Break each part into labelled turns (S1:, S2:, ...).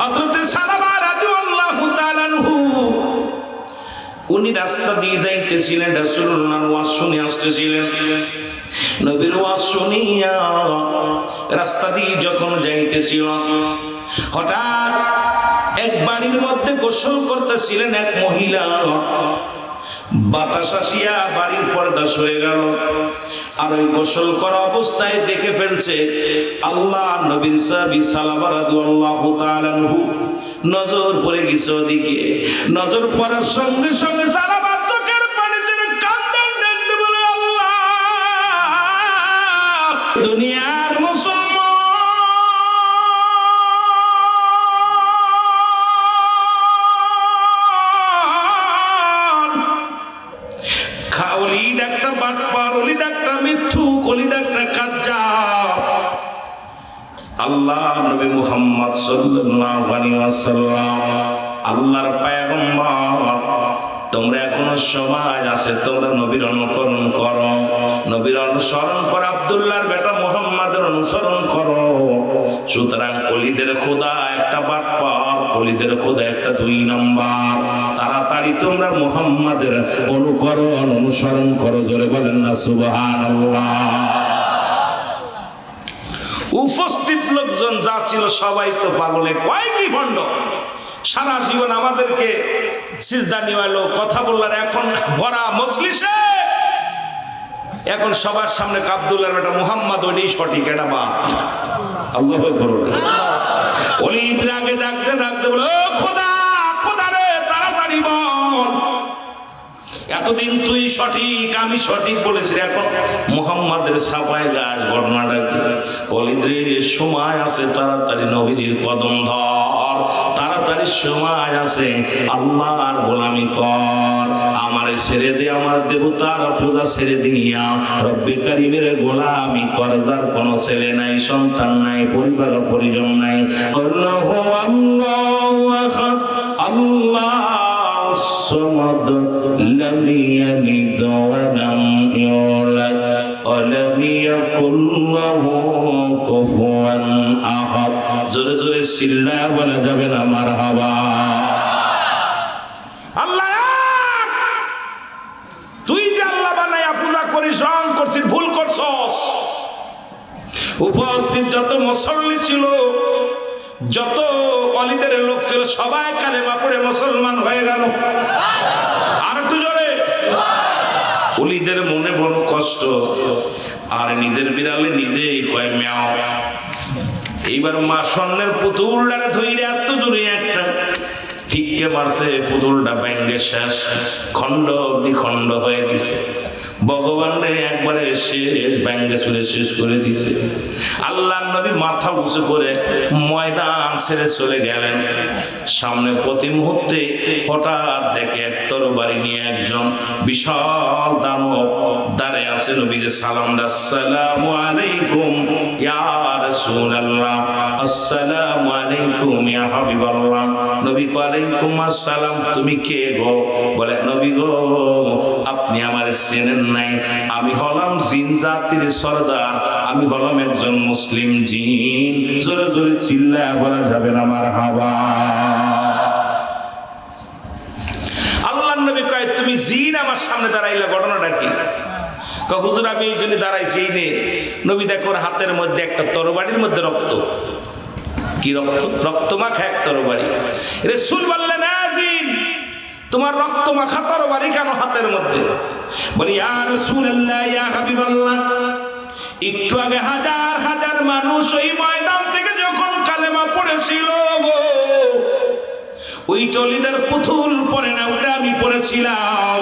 S1: হযরতে সালামা উনি রাস্তা দিয়ে যাইতেছিলেন, রাসূলুল্লাহর ওয়াজ শুনে আসতেছিলেন। নবীর ওয়াজ শুনিয়া রাস্তা দিয়ে যখন যাইতেছিল, হঠাৎ এক বাড়ির মধ্যে গোসল করতেছিলেন এক মহিলা। বাতাস আসিয়া বাড়ির পর্দা সরে গেল। আর ওই গোসল করা অবস্থায় দেখে ফেলছে আল্লাহ নবীর সাবি সালামা রাদিয়াল্লাহু তাআলা আনহু। নজর পড়ে গেছে ওদিকে। নজর পড়ার সঙ্গে সঙ্গে মিথ্যু কলি কাজ্জা আল্লাহ নবী মুহাম্মদ সাল্লাল্লাহু আলাইহি ওয়াসাল্লাম, আল্লাহর পয়গম্বর, তোমরা এখনও সময় আছে, তোমরা নবীর অনুকরণ করো, নবীর অনুসরণ করো, আব্দুল্লাহর বেটা মুহাম্মাদের অনুসরণ করো। সুতরাং কলিদের খোদা একটা বাটপার কলিদের খোদা একটা দুই নাম্বার। তাড়াতাড়ি তোমরা মুহাম্মাদের অনুকরণ অনুসরণ করো, জোরে বলেন না, সুবহানাল্লাহ। উপস্থিত লোকজন যা ছিল সবাই তো পাগলে। কয় কি ভণ্ড? সারা জীবন আমাদেরকে কথা বললার এখন ভরা মজলিসে। এখন সবার সামনে আব্দুল্লাহ বেটা মুহাম্মদ সঠিক, এটা বা আল্লাহ করুন আগে ডাকতে ডাকতে বলে এতদিন তুই সঠিক, আমি সঠিক বলেছি। এখন মোহাম্মদের সাফায় গাছ ঘটনাটা কলিদ্রে সময় আছে, তাড়াতাড়ি নবীজির কদম ধর। তাড়াতাড়ি সময় আছে, আল্লাহর গোলামি কর। আমারে ছেড়ে দে আমার দেবতার পূজা, ছেড়ে দিয়া রব্বে কারিমের গোলামি কর, যার কোনো ছেলে নাই, সন্তান নাই, পরিবার পরিজন নাই। আল্লাহ আল্লাহ আল্লাহ الصمد لم يلد ولم يولد ولم يكن له كفوا احد জোরে জোরে চিল্লা বলা যাবে না আমার হাওয়া আল্লাহ এক! তুই যে আল্লাহ বানাইয়া পূজা করিস রং করছিস ভুল করছস উপস্থিত যত মুসল্লি ছিল যত অলিদের লোক ছিল, সবাই কালেমা পড়ে মুসলমান হয়ে গেল। আর একটু জোরে। অলিদের মনে বড় কষ্ট, আর নিজের বিড়ালে নিজেই কয় মেয়াও। এইবার মা স্বর্ণের পুতুলটারে ধইরে এত জোরে একটা ঠিককে মারছে, পুতুলটা ব্যাঙ্গে শেষ। খণ্ড অব্দি খণ্ড হয়ে গেছে। ভগবান রে একবারে শেষ, ব্যাঙ্গে শেষ করে দিছে। আল্লাহ নবী মাথা উঁচু করে ময়দান ছেড়ে চলে গেলেন। সামনে প্রতি মুহূর্তে হঠাৎ দেখে এক তরবারি নিয়ে একজন বিশাল দানব দাঁড়ায় আছে নবী যে সালাম আসসালামু আলাইকুম ইয়া রাসূলুল্লাহ, আসসালামু আলাইকুম ইয়া নবী আলাইকুম আসসালাম, তুমি কে গো? বলে, নবী গো আপনি আমার চেনেন নাই। আমি হলাম জিন জাতির সর্দার, আমি হলাম একজন মুসলিম জিন। জোরে জোরে চিল্লা বলা যাবে না আমার কয়, তুমি জিন আমার সামনে ঘটনাটা কি? আমি দাঁড়াইছি নবী দেখো হাতের মধ্যে একটা মধ্যে রক্ত। কি রক্ত? এক তরবারি। রেসুল বললেন "আ জিন তোমার রক্ত মাখা তরবারি কেন হাতের মধ্যে? বলি আর সুরাল্লাহ ইয়া একটু আগে হাজার হাজার মানুষ ওই ময়দান থেকে যখন কালেমা পড়েছিল গো, ওই টলিদের পুতুল পরে না, ওটা আমি পড়েছিলাম।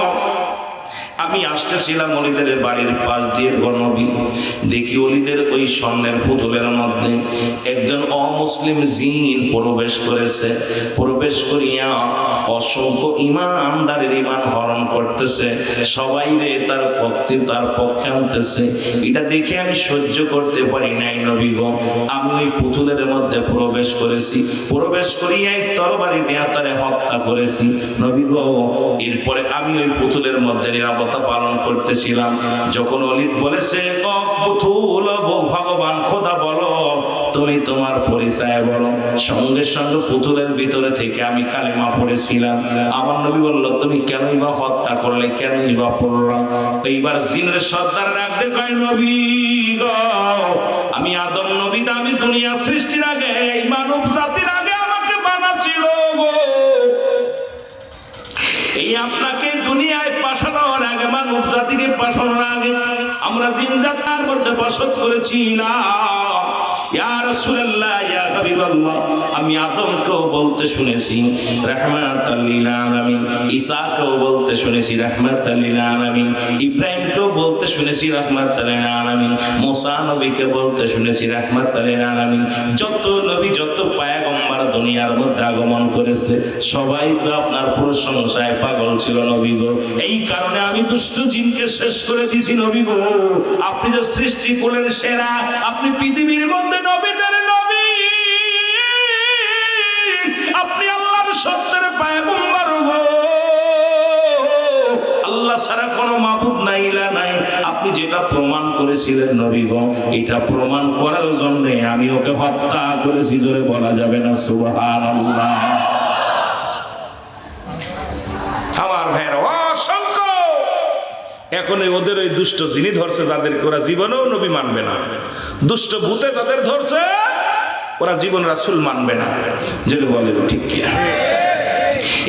S1: আমি আসতেছিলাম অলিদের বাড়ির পাশ দিয়ে গণবি দেখি অলিদের ওই স্বর্ণের পুতুলের মধ্যে একজন অমুসলিম জিন প্রবেশ করেছে। প্রবেশ করিয়া অসংখ্য ইমানদারের ইমান হরণ করতেছে। সবাই রে তার পক্ষে তার পক্ষে আনতেছে। এটা দেখে আমি সহ্য করতে পারি নাই নবী গো। আমি ওই পুতুলের মধ্যে প্রবেশ করেছি। প্রবেশ করিয়া এই তরবারি দেয়া তারে হত্যা করেছি। নবী গো, এরপরে আমি ওই পুতুলের মধ্যে নিরাপত্তা পালন করতেছিলাম। যখন অলিদ বলেছে "ও পুতুল ও ভগবান, খোদা বলো, তুমি তোমার পরিচয় বলো। সঙ্গে সঙ্গে পুতুলের ভিতরে থেকে আমি কালেমা পড়েছিলাম। আমার নবী বলল, তুমি কেনই বা হত্যা করলে, কেনই বা পড়লাম এইবার জিনের সর্দার রাখতে কয়, নবী আমি আদম নবী আমি দুনিয়া সৃষ্টির আগে, এই মানব জাতির আগে আমাকে বানাছিল গো। এই আপনাকে দুনিয়ায় পাঠানোর আগে মানব জাতিকে পাঠানোর আগে আমরা জিন্দাতার মধ্যে বসত করেছিলাম যত নবী, যত দুনিয়ার মধ্যে আগমন করেছে, সবাই তো আপনার প্রশংসায় পাগল ছিল নবী গো। এই কারণে আমি দুষ্ট জিনকে শেষ করে দিয়েছি নবী গো। আপনি যে সৃষ্টি করলেন সেরা, আপনি পৃথিবীর মধ্যে নবীদের নবী। আপনি আল্লাহর সত্যের আল্লাহ ছাড়া কোনো মাবুদ নাই নাই। আপনি যেটা প্রমাণ করেছিলেন নবী গো, এটা প্রমাণ করার জন্য আমি ওকে হত্যা করেছি, জোরে বলা যাবে না, সুবহানাল্লাহ। আমার ভাইয়ের এখন ওদের ওই দুষ্ট যিনি ধরছে, যাদের ওরা জীবনেও নবী মানবে না। দুষ্ট ভূতে যাদের ধরছে, ওরা জীবন রাসুল মানবে না। যদি বলে ঠিক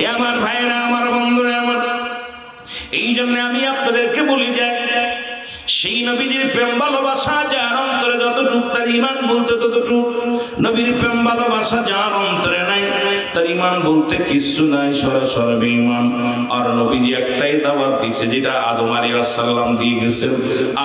S1: এ আমার ভাইয়েরা, আমার বন্ধুরা, আমার এই জন্য আমি আপনাদেরকে বলি যাই সেই নবীজির প্রেম ভালোবাসা, যার অন্তরে যতটুক তার ইমান বলতে ততটুক, নবীর প্রেম ভালোবাসা যার অন্তরে নাই, তার ইমান বলতে নাই আর নবীজি একটাই দিছে, যেটা আদম দিয়ে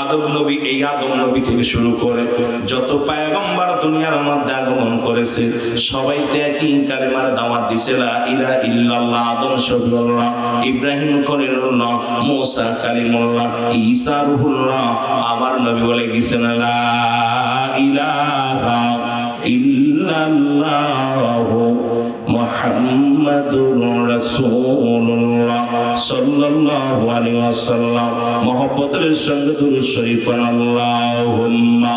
S1: আদম নবী এই আদম নবী থেকে শুরু করে যত পায়গম্বার দুনিয়ার মধ্যে আগমন করেছে, সবাইতে একই কালেমার দিছে, লা ইলাহা ইল্লাল্লাহ, আদম শফিউল্লাহ ইব্রাহিম খলিলুল্লাহ মুসা কালিমুল্লাহ ঈসা রুহুল্লাহ আমার নবী বলে গেছেন মহব্বতের সঙ্গে তুমি শরীফ আল্লাহুম্মা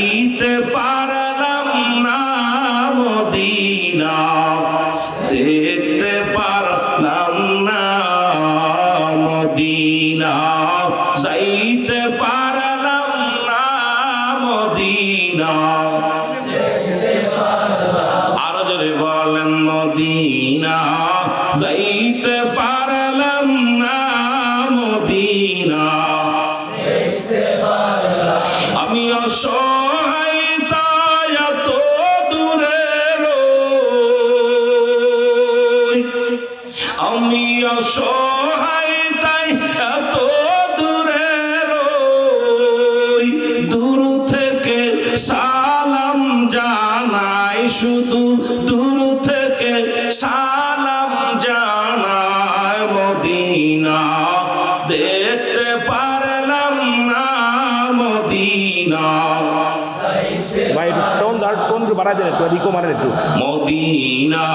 S1: একটু
S2: রিকো একটু
S1: মদিনা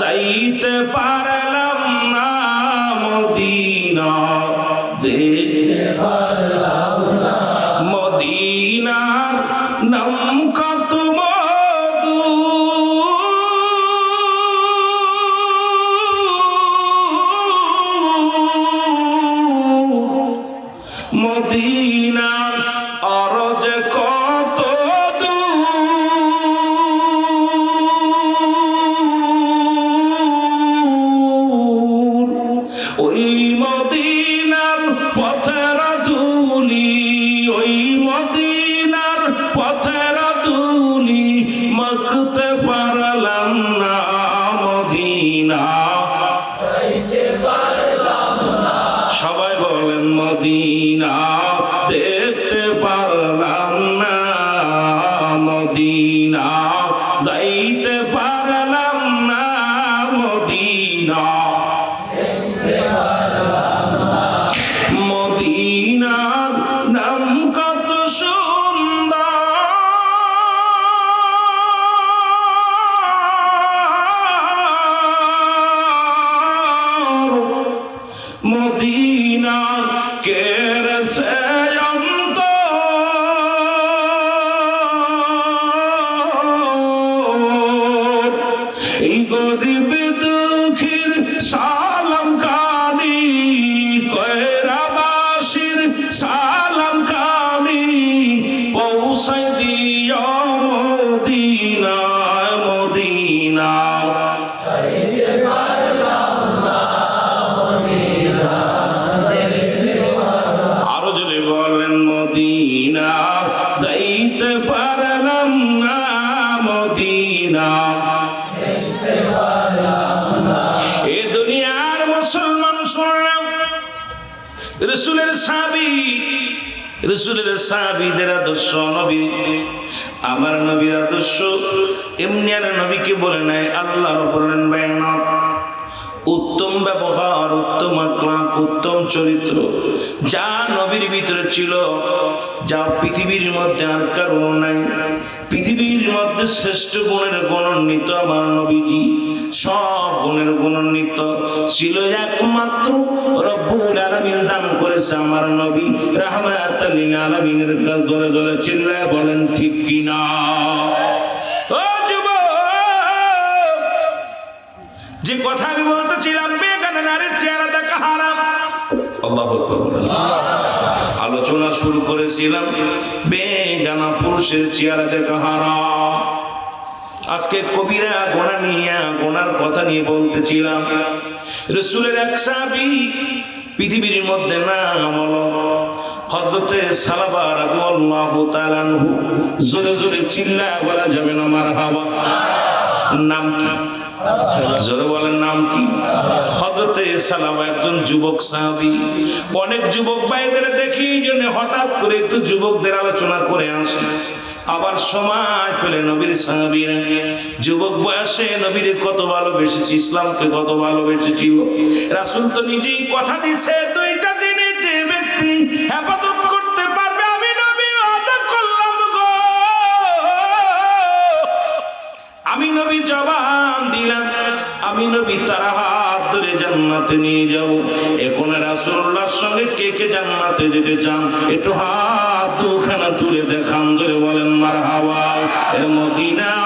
S1: যাইতে পারলাম না মদিনা। দেখতে মদিনার নাম কত মধু। মদিনা আদর্শ নবী। আমার নবীর আদর্শ, এমনি আর নবীকে বলে নাই আল্লাহ বললেন বেয়ানত উত্তম ব্যবহার, উত্তম আক্লাক উত্তম চরিত্র, যা নবীর ভিতরে ছিল, যা পৃথিবীর মধ্যে আর কারণ নাই। পৃথিবীর মধ্যে শ্রেষ্ঠ গুণের গুণান্বিত আমার নবীজি। সব গুণের গুণান্বিত ছিল একমাত্র রব্বুল আলামিন, দান করেছে আমার নবী। রাহমাতাল লিল আলামিনের জোরে জোরে চিল্লায় বলেন, ঠিক কিনা? যে কথা আমি বলতেছিলাম, বেগানা নারীর চেহারা দেখা হারাম আল্লাহ আলোচনা শুরু করেছিলাম। বেগানা পুরুষের চেহারা দেখা হারাম আজকে কবিরা গোনা নিয়ে, গোনার কথা নিয়ে বলতেছিলাম। রসুলের এক সাবি পৃথিবীর মধ্যে নাম হলো হজরতে সালাবার আল্লাহ তালানহু জোরে জোরে চিল্লা বলা যাবে না আমার হাওয়া নাম কি? জোরে বলেন নাম কি? হজরতে সালাম একজন যুবক সাহাবি। অনেক যুবক ভাইদের দেখি জন্য হঠাৎ করে একটু যুবকদের আলোচনা করে আসে। আবার সময় পেলে নবীর সাহাবিরা, যুবক বয়সে নবীর কত ভালোবেসেছি, ইসলামকে কত ভালোবেসেছিল রাসুল তো নিজেই কথা দিছে এটা দিনে যে ব্যক্তি হেফাজত নবী জবান দিলাম। আমি নবী তারা হাত ধরে জান্নাতে নিয়ে যাব। এখন রাসূলুল্লাহর সঙ্গে কে কে জান্নাতে যেতে চান? একটু হাত দুখানা তুলে দেখান, ধরে বলেন মার হাওয়া এর মদিনা মদিনা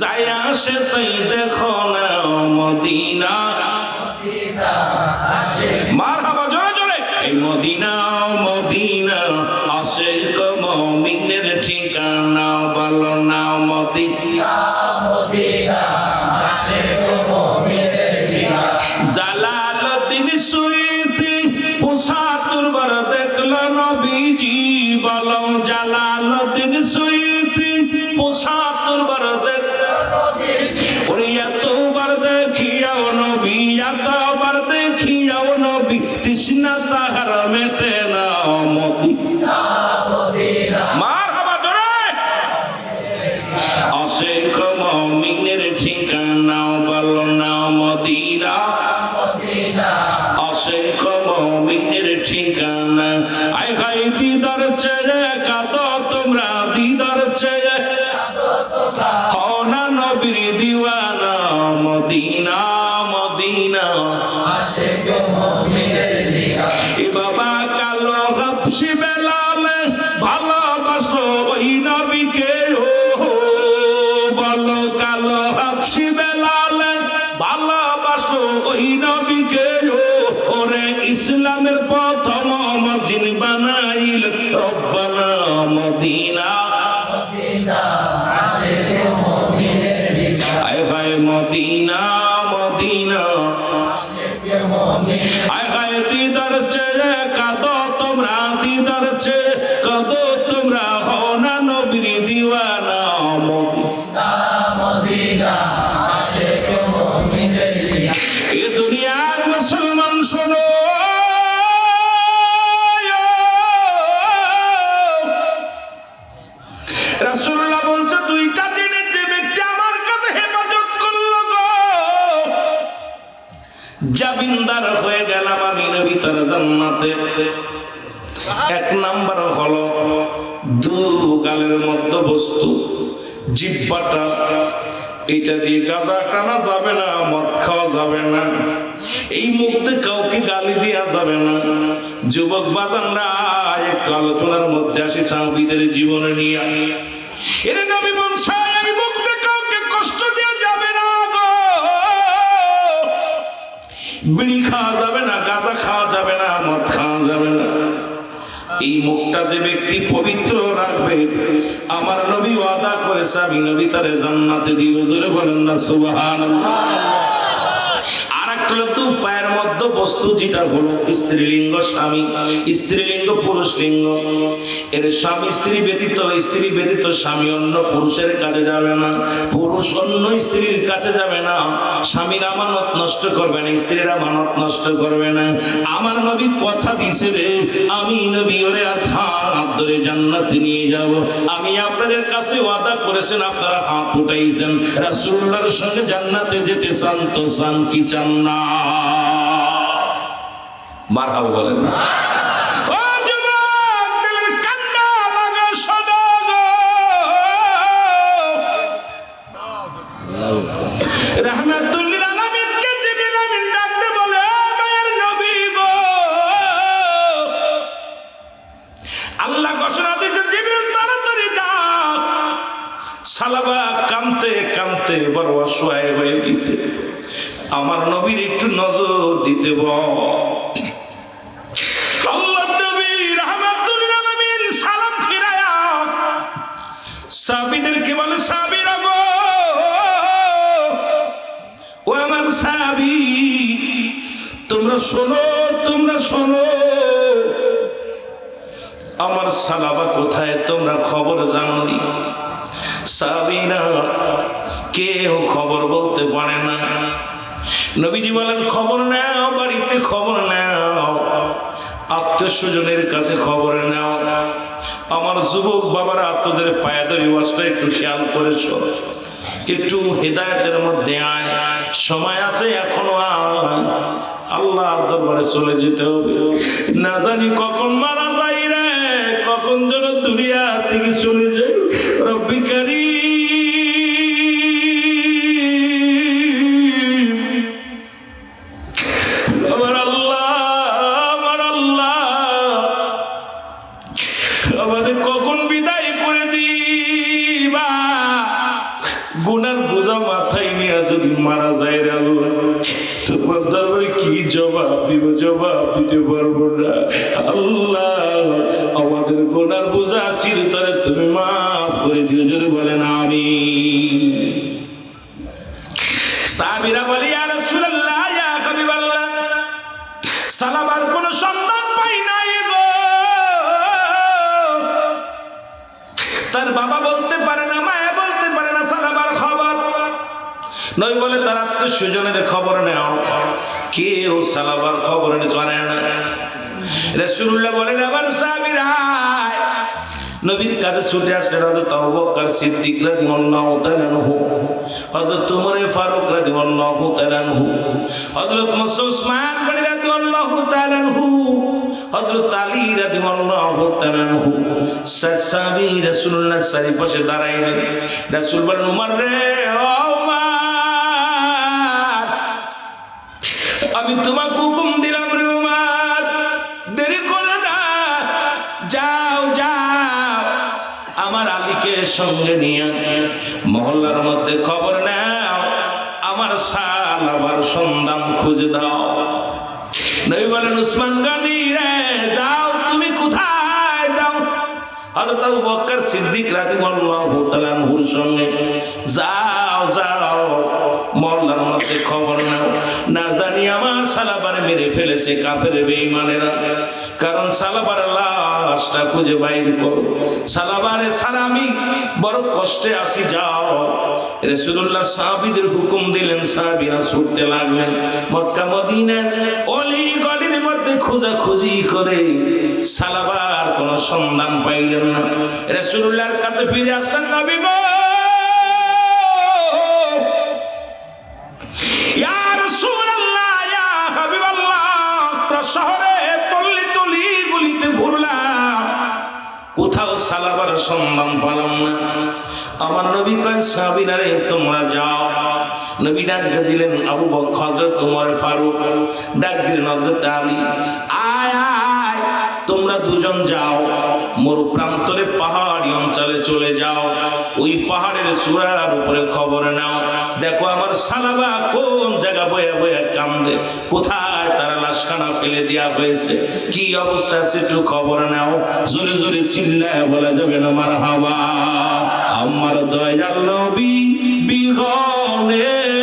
S1: যাই আসে তাই দেখো না মদিনা। মার হাবা জোরে জোরে। এই মদিনা মদিনা আসে মমিনের ঠিকানা বলো না মদিনা। জালালুদ্দিন সুইতি পঁচাত্তর বার দেখল নবীজি। বলো জালালুদ্দিন সুইতি ভালোবাসো ওই নবীকে ওরে ইসলামের পর গালের মধ্যে বস্তু জিব্বাটা, এটা দিয়ে গাঁজা টানা যাবে না, মদ খাওয়া যাবে না। এই মুখতে কাউকে গালি দেওয়া যাবে না। যুবক বাজানরা, একটু আলোচনার মধ্যে জীবনে নিয়ে। এর মুখতে কাউকে কষ্ট দেওয়া যাবে না বিড়ি খাওয়া যাবে না গাঁদা খাওয়া যাবে না, মদ খাওয়া যাবে না। এই মুখটা যে ব্যক্তি পবিত্র রাখবে আমার নবী ওয়াদা করেছে আমি নবী তারে জান্নাতে জোরে বলেন না সুবহানাল্লাহ। একটা পায়ের মধ্যে বস্তু যেটা হলো স্ত্রীলিঙ্গ, স্বামী। স্ত্রীলিঙ্গ পুরুষ লিঙ্গ এর স্বামী স্ত্রী ব্যতীত স্ত্রী ব্যতীত স্বামী অন্য পুরুষের কাছে যাবে না। পুরুষ অন্য স্ত্রীর কাছে যাবে না। স্বামীর আমানত নষ্ট করবে না, স্ত্রীর আমানত নষ্ট করবে না। আমার নবী কথা দিছে রে, আমি নবী ওরে হাত ধরে জান্নাতে নিয়ে যাব। আমি আপনাদের কাছে ওয়াদা করেছেন, আপনারা হাত উঠাইছেন। রাসূলুল্লাহর সঙ্গে জান্নাতে যেতে চান তো চান কি চান না? মারহাবা বলেন শোনো, তোমরা শোনো। আমার সালাবা কোথায়, তোমরা খবর জানি সাবিনা কেউ খবর বলতে পারে না। নবীজি বলেন, খবর নাও, বাড়িতে খবর নাও। আত্মীয় স্বজনের কাছে খবর নাও। আমার যুবক বাবারা আত্মদের পায়াদের ওয়াজটা একটু খেয়াল করেছ। একটু হেদায়তের মধ্যে আয়। সময় আছে, এখনও আয়। আল্লাহ দরবারে চলে যেতে হবে। না জানি কখন মারা যাই রে, কখন যেন দুনিয়া থেকে চলে যাই রব্বিকারী কখন বিদায় দিতে পারব না। আল্লাহ, আমাদের গুনার বোঝা চিরতরে তুমি মাফ করে দিও, জোরে বলেন আমি সালামার কোন পাই নাই তার বাবা বলতে পারে না, মায়া বলতে পারে না সালামার খবর। নই বলে, তার আত্মীয় স্বজনের খবর নেও। কেউ সালাবার খবর জানে না। রসুল্লাহ বলেন, আমার সাহাবীরা, নবীর কাছে ছুটে আসলেন হযরত আবু বকর সিদ্দিক রাদিয়াল্লাহু তাআলা আনহু। হযরত ওমর ফারুক রাদিয়াল্লাহু তাআলা আনহু। হযরত মুসা উসমান গনি রাদিয়াল্লাহু তাআলা আনহু। হযরত আলী রাদিয়াল্লাহু তাআলা আনহু। সাহাবী রাসূলুল্লাহ চারিপাশে দাঁড়াইলেন। রাসূল বলেন, উমর রে আমি তোমাকে হুকুম দিলাম রে দেরি করো না। যাও যাও। আমার আলীকে সঙ্গে নিয়ে মহল্লার মধ্যে খবর নাও। আমার সাল আমার সন্ধান খুঁজে দাও। নবী বলেন, উসমান গানি রে যাও তুমি কোথায়? যাও হযরত আবু বকর সিদ্দিক রাদিয়াল্লাহু তাআলা সঙ্গে, যাও যাও। মহল্লার মধ্যে খবর নাও। মেরে ফেলেছে কাফের বেঈমানেরা। কারণ সালাবার লাশটা খুঁজে বাইর করো। সালাবারে আমি বড় কষ্টে আসি যাও। রসুল্লাহ সাহাবিদের হুকুম দিলেন, সাহাবিরা ছুটতে লাগলেন। মক্কা মদিনা অলি গলির মধ্যে খোঁজাখুঁজি করে সালাবার কোনো সন্ধান পাইলেন না। রসুল্লাহর কাছে ফিরে আসলেন নবী গো সন্ধান পালাম না। আমার নবী কয় সাবিনা রে, তোমরা যাও। নবী ডাক দিলেন, আবু বকর, হযরত ওমর ফারুক, ডাক দিলেন হযরত আলী আয়, তোমরা দুজন যাও। মরু প্রান্তরে পাহাড়ি অঞ্চলে চলে যাও। ওই পাহাড়ের সুরার উপরে খবর নাও। দেখো আমার সালাবা কোন জায়গা বয়ে বয়ে কান্দে। কোথায় লাশখানা ফেলে দেওয়া হয়েছে। কি অবস্থা আছে একটু খবর নাও। জোরে জোরে চিল্লায় বলা যাবে না মার হাওয়া আমার দয়াল নবী বিহনে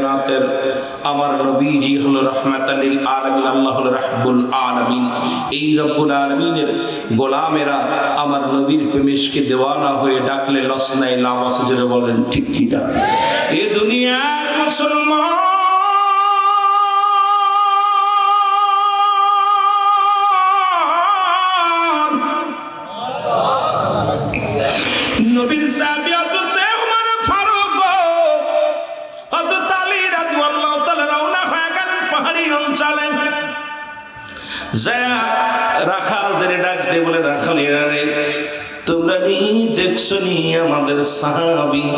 S1: কায়নাতের আমার নবীজি হলো রহমাতাল্লিল আলমিন, আল্লাহ রাহবুল আলমিন। এই রব্বুল আলমিনের গোলামেরা আমার নবীর প্রেমেশকে দেওয়ানা হয়ে ডাকলে লসনাই লাভ আসে বলেন, ঠিক কিনা এ দুনিয়ার মুসলমান দেখছ নি আমাদের সাহাবী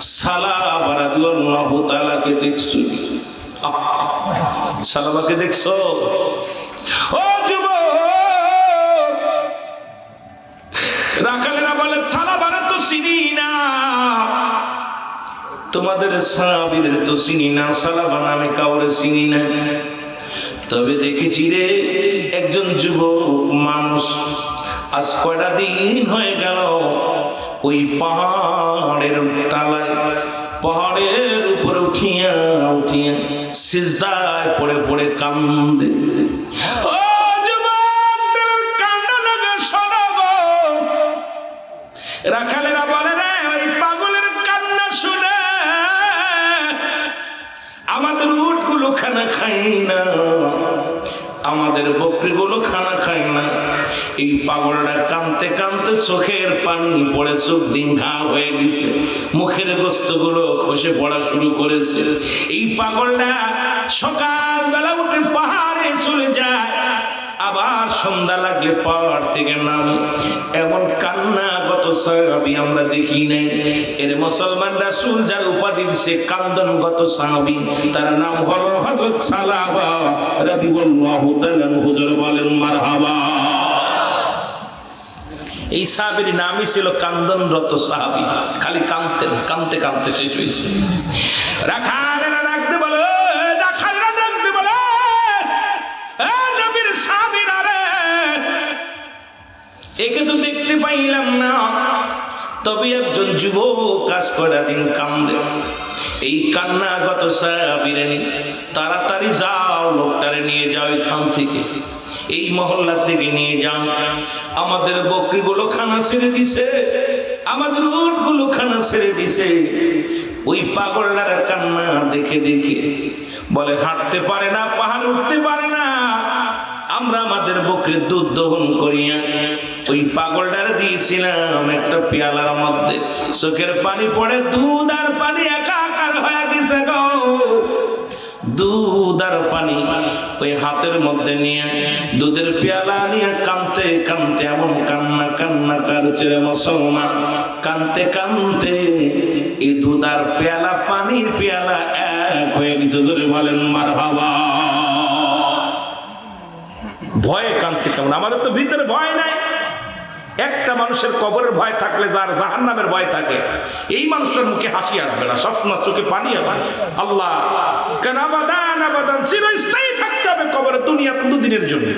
S1: সালাবা রাদিয়াল্লাহু তাআলাকে দেখছ? নি? সালাবাকে দেখছ? ও যুবক! রাখালেরা বলে ছালা তো চিনি না। তোমাদের সাহাবিদের তো চিনি না সালাবা নামে কাউরে চিনি না। তবে দেখেছি রে, একজন যুবক মানুষ আজ কয়টা দিন হয়ে গেল? ওই পাহাড়ের টালায় পাহাড়ের উপরে উঠিয়া উঠিয়া সিজদায় পড়ে পড়ে কান্দে। রাখালেরা বলে রে, ওই পাগলের কান্না শুনে আমাদের উটগুলো খানা খাই না, আমাদের বকরিগুলো খানা খায় না। এই পাগলটা কানতে কানতে চোখের পানি পড়ে চোখ দিন ঘা হয়ে গেছে। মুখের গোস্তগুলো খসে পড়া শুরু করেছে। এই পাগলটা সকালবেলা উঠে পাহাড়ে চলে যায়। আবার সন্ধ্যা লাগলে পাহাড় থেকে নামে। এমন কান্না গত সাহাবি আমরা দেখি নাই। এর মুসলমান রাসূল যার উপাধি দিছে কান্দন গত সাহাবি। তার নাম হলো হযরত সালাবা রাদিয়াল্লাহু তাআলা হুজুর বলেন, মারহাবা। এই সাহাবীর নামই ছিল কান্দনরত সাহাবি। খালি কানতেন কানতে কানতে শেষ হয়েছে। রাখালেরা ডাকতে বলো রাখালেরা ডাকতে বলো নবীর সাহাবীরা রে। একে তো দেখতে পাইলাম না। তবে একজন যুবক কাজ করা দিন কান্দে। এই কান্না গত সাহাবিরানি তাড়াতাড়ি যাও, লোকটারে নিয়ে যাও এখান থেকে। এই মহল্লা থেকে নিয়ে যাও আমাদের বকরিগুলো খানা ছেড়ে দিছে। আমাদের উটগুলো খানা ছেড়ে দিছে। ওই পাগলটার কান্না দেখে দেখে বলে, হাঁটতে পারে না, পাহাড় উঠতে পারে না। আমরা আমাদের বকরির দুধ দহন করিয়া ওই পাগলটার দিয়েছিলাম একটা পেয়ালার মধ্যে। চোখের পানি পড়ে, দুধ আর পানি একাকার হয়ে গেছে গো। দুধ আর পানি ওই হাতের মধ্যে নিয়ে দুধের পেয়ালা নিয়ে কানতে কানতে এমন কান্না কান্না কারছে মুসলমান। কানতে কানতে এই দুধ আর পেয়ালা, পানির পেয়ালা এক হয়ে গেছে ধরে বলেন মার ভয়ে কাঁদছে কেমন? আমাদের তো ভিতরে ভয় নাই। একটা মানুষের কবরের ভয় থাকলে যার জাহান নামের ভয় থাকে, এই মানুষটার মুখে হাসি আসবে না, সবসময় চোখে পানি আসবে। আল্লাহ, কেন আবাদান আবাদান, চিরস্থায়ী থাকতে হবে কবরের দুনিয়া তো দুদিনের জন্য।